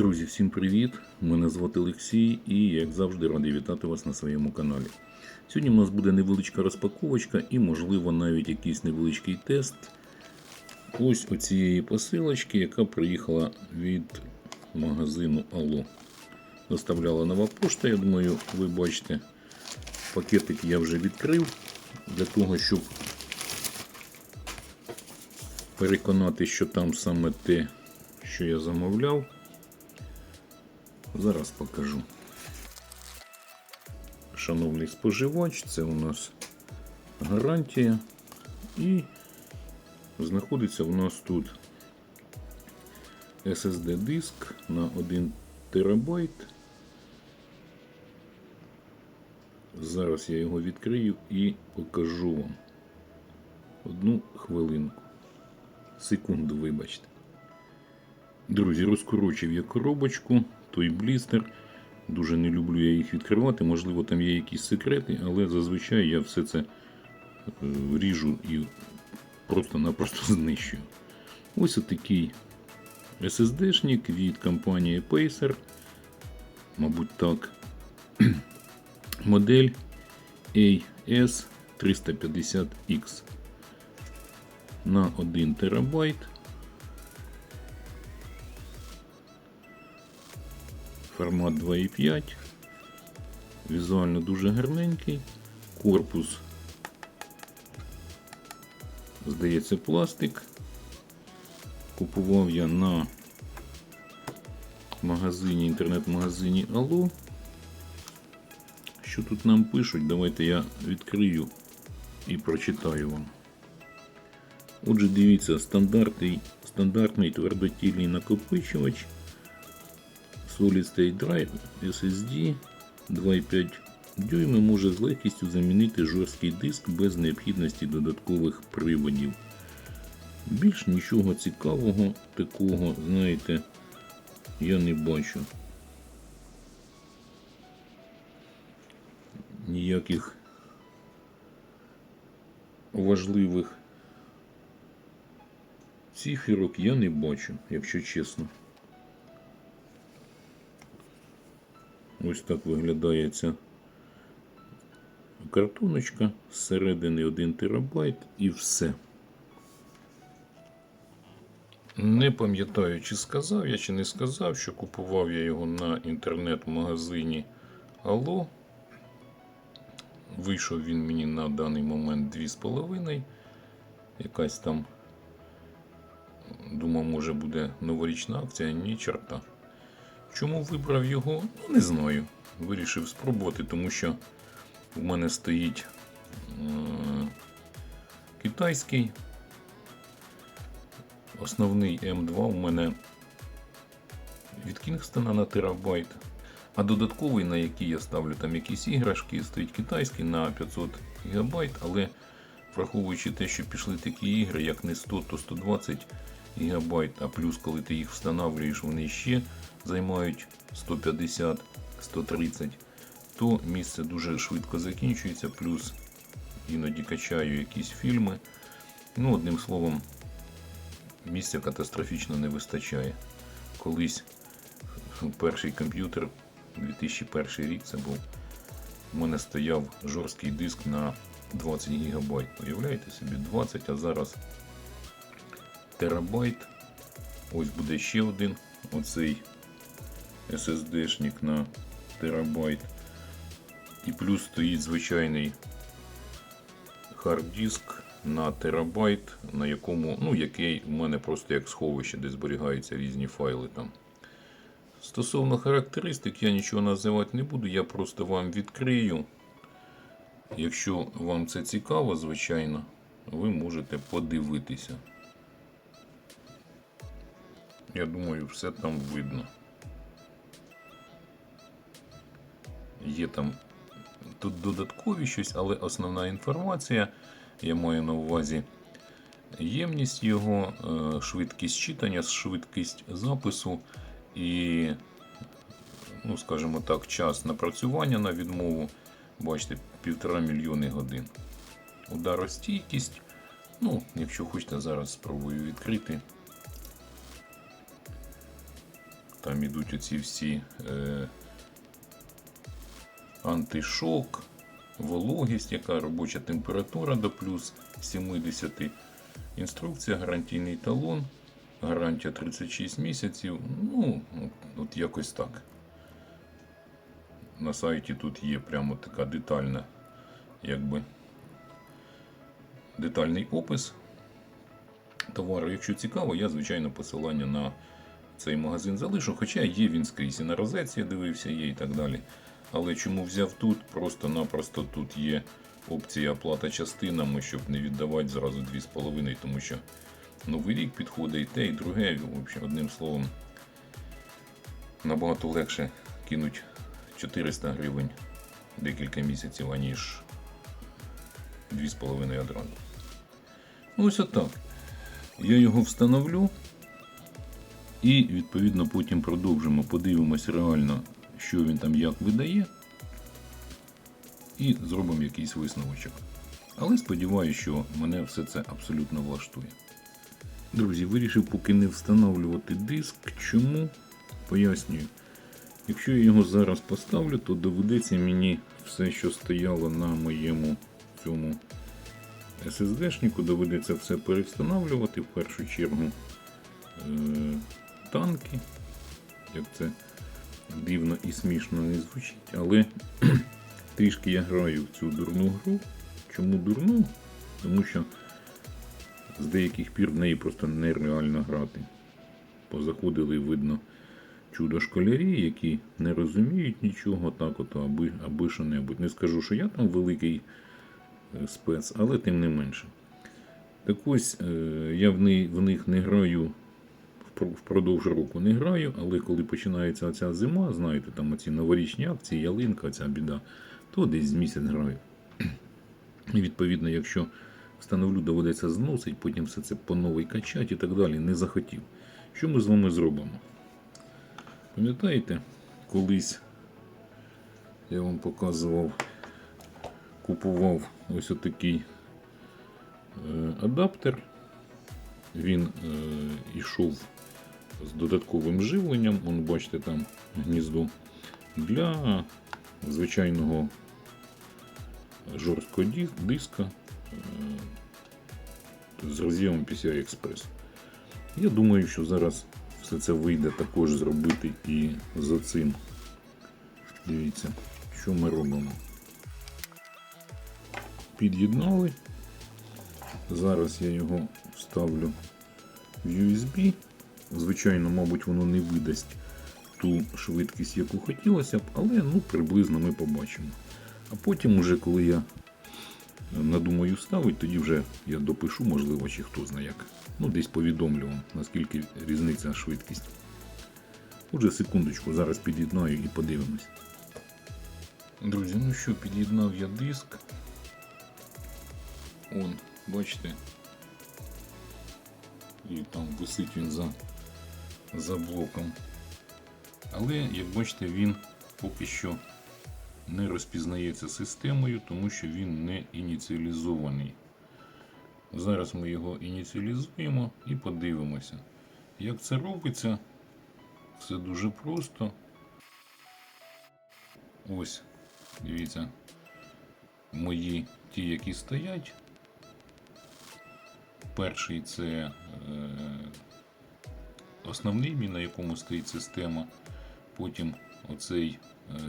Друзі, всім привіт! Мене звати Олексій і, як завжди, радий вітати вас на своєму каналі. Сьогодні у нас буде невеличка розпаковочка і, можливо, навіть якийсь невеличкий тест ось оцієї посилочки, яка приїхала від магазину Алло. Доставляла нова пошта, я думаю, ви бачите. Пакетик я вже відкрив для того, щоб переконати, що там саме те, що я замовляв. Зараз покажу. Шановний споживач, це у нас гарантія. І знаходиться у нас тут SSD диск на 1 терабайт. Зараз я його відкрию і покажу вам. Одну хвилинку. Секунду, вибачте. Друзі, розкорочив я коробочку, той блістер. Дуже не люблю я їх відкривати. Можливо, там є якісь секрети, але зазвичай я все це е, ріжу і просто-напросто знищую. Ось отакий SSD-шник від компанії Pacer. Мабуть, так. Модель AS350X на 1 терабайт. Формат 2,5. Візуально дуже гарненький. Корпус, здається, пластик. Купував я на магазині, інтернет-магазині Allo. Що тут нам пишуть? Давайте я відкрию і прочитаю вам. Отже, дивіться, стандартний, стандартний твердотільний накопичувач. Solid State Drive SSD 2,5 дюйми може з легкістю замінити жорсткий диск без необхідності додаткових приводів. Більш нічого цікавого такого, знаєте, я не бачу. Ніяких важливих циферок я не бачу, якщо чесно. Ось так виглядає ця картоночка. Зсередини 1 терабайт і все. Не пам'ятаю, чи сказав я, чи не сказав, що купував я його на інтернет-магазині Allo. Вийшов він мені на даний момент 2,5. Якась там, думав, може буде новорічна акція, ні чорта. Чому вибрав його? Ну, не знаю. Вирішив спробувати, тому що в мене стоїть е- китайський. Основний М2 у мене від Кінгстона на терабайт. А додатковий, на який я ставлю там якісь іграшки, стоїть китайський на 500 ГБ, але враховуючи те, що пішли такі ігри, як не 100, то 120 ГБ, а плюс, коли ти їх встановлюєш, вони ще займають 150-130, то місце дуже швидко закінчується, плюс іноді качаю якісь фільми. Ну, одним словом, місця катастрофічно не вистачає. Колись перший комп'ютер 2001 рік це був. У мене стояв жорсткий диск на 20 ГБ. Уявляєте собі, 20, а зараз терабайт. Ось буде ще один оцей SSD-шник на терабайт. І плюс стоїть звичайний хард-диск на терабайт, на якому, ну, який у мене просто як сховище, де зберігаються різні файли там. Стосовно характеристик, я нічого називати не буду, я просто вам відкрию. Якщо вам це цікаво, звичайно, ви можете подивитися. Я думаю, все там видно. Є там тут додаткові щось, але основна інформація, я маю на увазі ємність його, е, швидкість читання, швидкість запису і, ну, скажімо так, час напрацювання на відмову. Бачите, півтора мільйони годин. Ударостійкість. Ну, якщо хочете, зараз спробую відкрити. Там ідуть оці всі е, антишок, вологість, яка робоча температура до плюс 70. Інструкція, гарантійний талон, гарантія 36 місяців. Ну, от, якось так. На сайті тут є прямо така детальна, якби детальний опис товару. Якщо цікаво, я, звичайно, посилання на цей магазин залишу. Хоча є він скрізь і на розетці я дивився, є і так далі. Але чому взяв тут? Просто-напросто тут є опція оплата частинами, щоб не віддавати зразу 2,5, тому що новий рік підходить і те, і друге. В общем, одним словом, набагато легше кинуть 400 гривень декілька місяців, аніж 2,5 одразу. Ну, ось отак. Я його встановлю і відповідно потім продовжимо. Подивимось реально, що він там як видає. І зробимо якийсь висновочок. Але сподіваюся, що мене все це абсолютно влаштує. Друзі, вирішив поки не встановлювати диск. Чому? Пояснюю. Якщо я його зараз поставлю, то доведеться мені все, що стояло на моєму цьому SSD-шнику, доведеться все перевстановлювати в першу чергу е, танки. Як це дивно і смішно не звучить, але трішки я граю в цю дурну гру. Чому дурну? Тому що з деяких пір в неї просто нереально грати. Позаходили, видно, чудо школярі, які не розуміють нічого, так от, аби, аби що-небудь. Не скажу, що я там великий е, спец, але тим не менше. Так ось е, я в, них, не граю впродовж року не граю, але коли починається оця зима, знаєте, там оці новорічні акції, ялинка, ця біда, то десь з місяць граю. І відповідно, якщо встановлю, доведеться зносить, потім все це по новій качати і так далі, не захотів. Що ми з вами зробимо? Пам'ятаєте, колись я вам показував, купував ось отакий е, адаптер. Він е, йшов з додатковим живленням. Вон, бачите, там гніздо для звичайного жорсткого диска е, з роз'ємом PCI Express. Я думаю, що зараз все це вийде також зробити і за цим. Дивіться, що ми робимо. Під'єднали. Зараз я його вставлю в USB. Звичайно, мабуть, воно не видасть ту швидкість, яку хотілося б, але ну, приблизно ми побачимо. А потім, уже, коли я надумаю ставити, тоді вже я допишу, можливо, чи хто знає як. Ну, десь повідомлю вам, наскільки різниця швидкість. Отже, секундочку, зараз під'єднаю і подивимось. Друзі, ну що, під'єднав я диск. Он, бачите. І там висить він за, за блоком. Але, як бачите, він поки що не розпізнається системою, тому що він не ініціалізований. Зараз ми його ініціалізуємо і подивимося. Як це робиться? Все дуже просто. Ось, дивіться, мої ті, які стоять. Перший це е, основний мій, на якому стоїть система. Потім оцей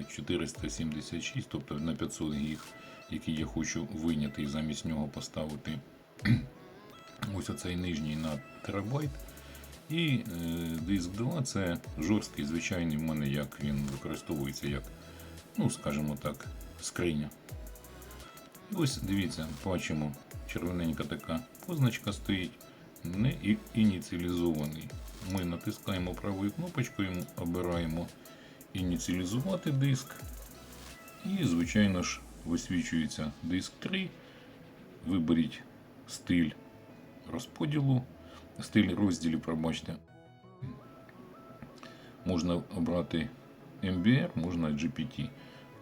е, 476, тобто на 500 гіг, який я хочу виняти і замість нього поставити ось оцей нижній на терабайт. І е, диск 2 це жорсткий, звичайний в мене, як він використовується як, ну, скажімо так, скриня. І ось дивіться, бачимо, червоненька така позначка стоїть, не ініціалізований. Ми натискаємо правою кнопочкою, обираємо ініціалізувати диск. І, звичайно ж, висвічується диск 3. Виберіть стиль розподілу, стиль розділів, пробачте. Можна обрати MBR, можна GPT.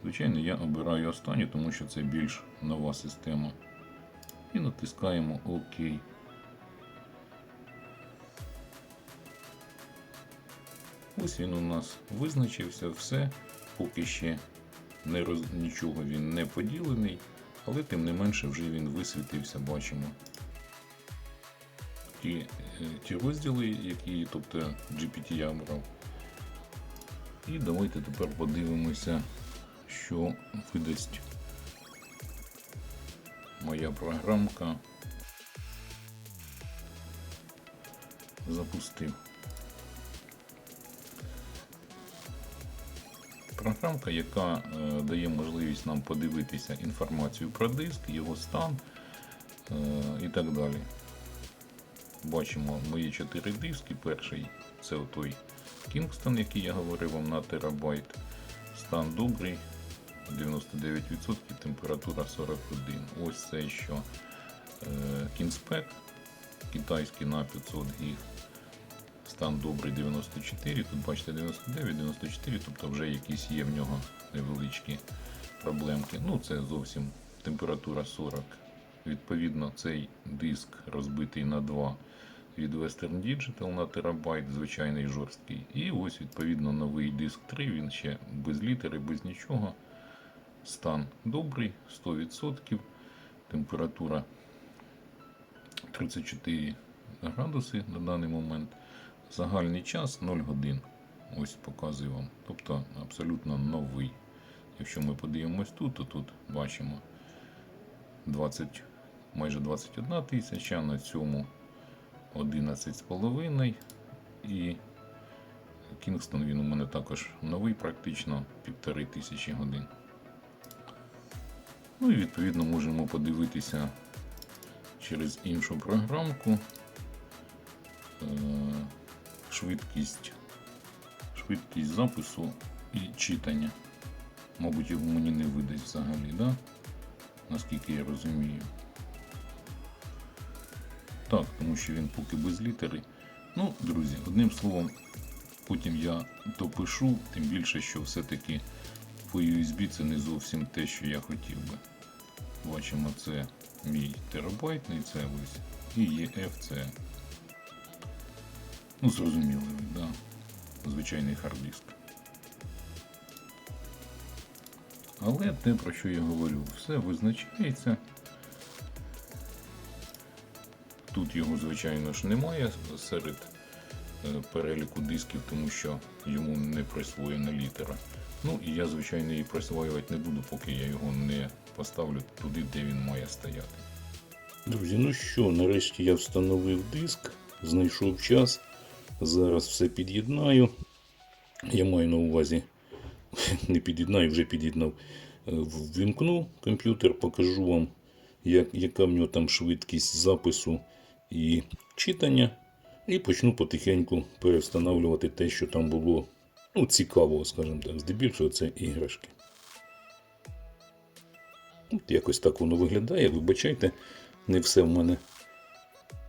Звичайно, я обираю останню, тому що це більш нова система. І натискаємо ОК. Ось він у нас визначився, все. Поки ще не роз... нічого він не поділений, але тим не менше вже він висвітився, бачимо. Ті, е, ті розділи, які, тобто GPT я брав. І давайте тепер подивимося, що видасть моя програмка. Запустив. Програмка, яка е, дає можливість нам подивитися інформацію про диск, його стан е, і так далі. Бачимо мої 4 диски. Перший це той Kingston, який я говорив вам на терабайт. Стан добрий, 99%, температура 41. Ось це що е, Kingspec, китайський на 500 гіг. Стан добрий 94, тут бачите 99, 94, тобто вже якісь є в нього невеличкі проблемки. Ну це зовсім температура 40. Відповідно, цей диск розбитий на 2 від Western Digital на терабайт, звичайний жорсткий. І ось відповідно новий диск 3, він ще без літери, без нічого. Стан добрий, 100%. Температура 34 градуси на даний момент. Загальний час 0 годин. Ось показую вам. Тобто абсолютно новий. Якщо ми подивимось тут, то тут бачимо 20, майже 21 тисяча, на цьому 11,5 і Кінгстон він у мене також новий, практично півтори тисячі годин. Ну і відповідно можемо подивитися через іншу програмку. Швидкість, швидкість запису і читання. Мабуть, його мені не видасть взагалі, да? наскільки я розумію. Так, тому що він поки без літери. Ну, друзі, одним словом, потім я допишу, тим більше, що все-таки по USB це не зовсім те, що я хотів би. Бачимо, це мій терабайтний, це ось. І EF це Ну, зрозуміло, да. Звичайний хард-диск. Але те, про що я говорю, все визначається. Тут його, звичайно ж, немає серед е, переліку дисків, тому що йому не присвоєна літера. Ну і я, звичайно, її присвоювати не буду, поки я його не поставлю туди, де він має стояти. Друзі, ну що, нарешті я встановив диск, знайшов час. Зараз все під'єднаю. Я маю на увазі, не під'єднаю, вже під'єднав. Е, Ввімкну комп'ютер, покажу вам, як, яка в нього там швидкість запису і читання. І почну потихеньку перевстановлювати те, що там було ну, цікавого, скажімо так. Здебільшого це іграшки. От якось так воно виглядає. Вибачайте, не все в мене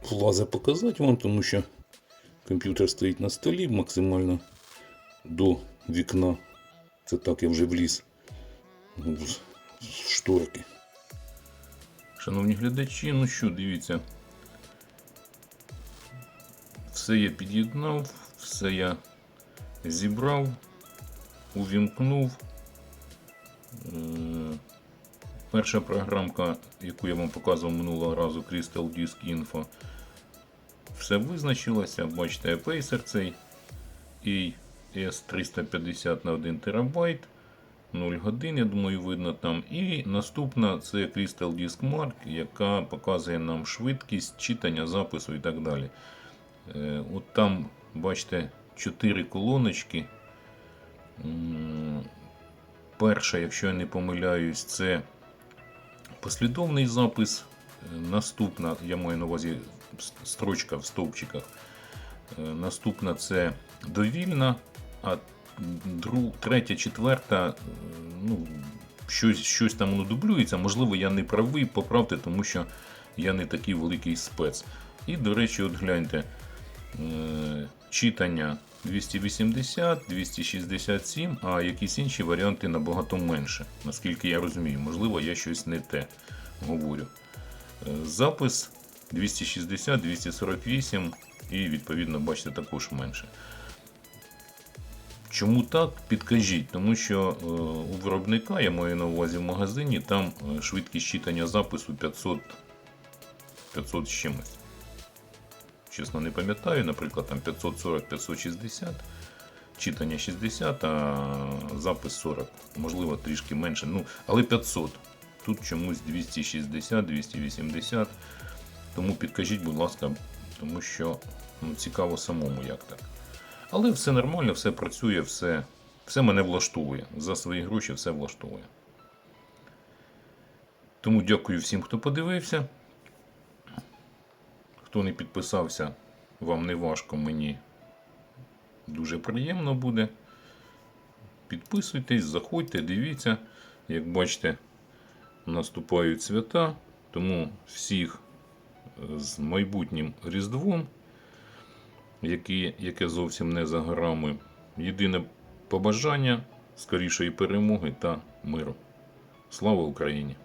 влазе показати вам, тому що Комп'ютер стоїть на столі максимально до вікна. Це так я вже вліз в шторки. Шановні глядачі, ну що, дивіться. Все я під'єднав, все я зібрав, увімкнув. Е, Перша програмка, яку я вам показував минулого разу, Crystal Disk Info, все визначилося. Бачите, Pacer цей і S350 на 1 терабайт. 0 годин, я думаю, видно там. І наступна це Crystal Disk Mark, яка показує нам швидкість читання, запису і так далі. Е, От там, бачите, 4 колоночки. Перша, якщо я не помиляюсь, це послідовний запис. Е, Наступна, я маю на увазі строчка в стовпчиках. Е, наступна це довільна, а друг, третя, четверта, е, ну, щось щось там воно дублюється. Можливо, я не правий, поправте, тому що я не такий великий спец. І, до речі, от гляньте, е, читання 280, 267, а якісь інші варіанти набагато менше, наскільки я розумію. Можливо, я щось не те говорю. Запис 260, 248 і відповідно, бачите, також менше. Чому так? Підкажіть, тому що е, у виробника, я маю на увазі в магазині, там е, швидкість читання запису 500, 500 з чимось. Чесно, не пам'ятаю, наприклад, там 540-560, читання 60, а запис 40. Можливо, трішки менше. Ну, але 500. Тут чомусь 260, 280. Тому підкажіть, будь ласка, тому що ну, цікаво самому, як так. Але все нормально, все працює, все, все мене влаштовує. За свої гроші все влаштовує. Тому дякую всім, хто подивився. Хто не підписався, вам не важко, мені дуже приємно буде. Підписуйтесь, заходьте, дивіться. Як бачите, наступають свята, тому всіх з майбутнім Різдвом, які, яке зовсім не за горами. Єдине побажання скорішої перемоги та миру. Слава Україні!